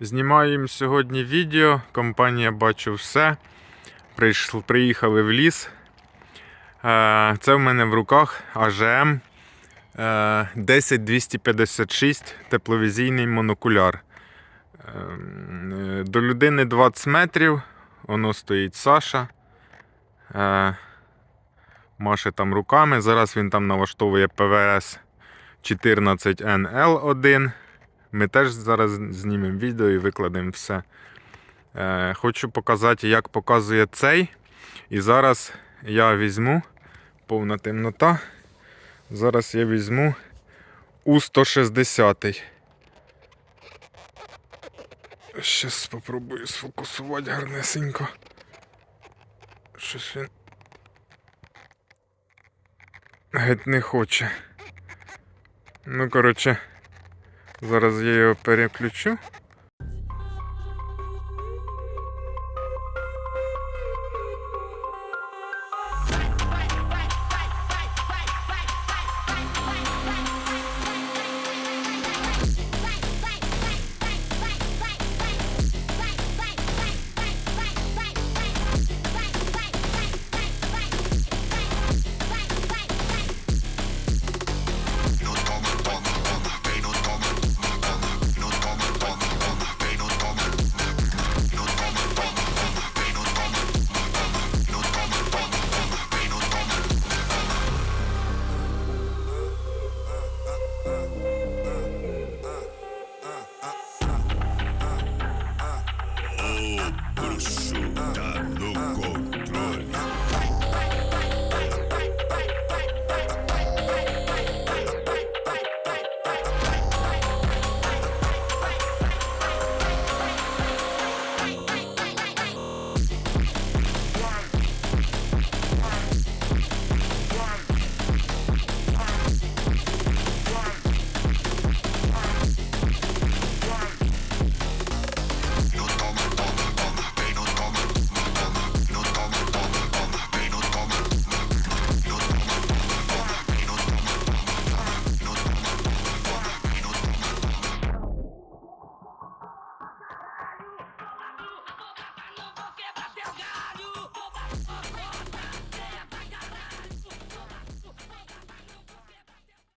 Знімаємо сьогодні відео. Компанія Бачу все. Прийшли, приїхали в ліс. Е, Це в мене в руках АЖМ е, 10256 тепловізійний монокуляр. Ем, е, До людини 20 метрів. Воно стоїть Саша. Е, Маше там руками. Зараз він там налаштовує ПВС 14NL1. Ми теж зараз знімемо відео і викладемо все. Е, хочу показати, як показує цей. І зараз я візьму повна темнота. Зараз я візьму У-160. Щас спробую сфокусувати гарнесенько. Щось він. Геть не хоче. Ну, коротше, зараз я його переключу. O bruxo da noite.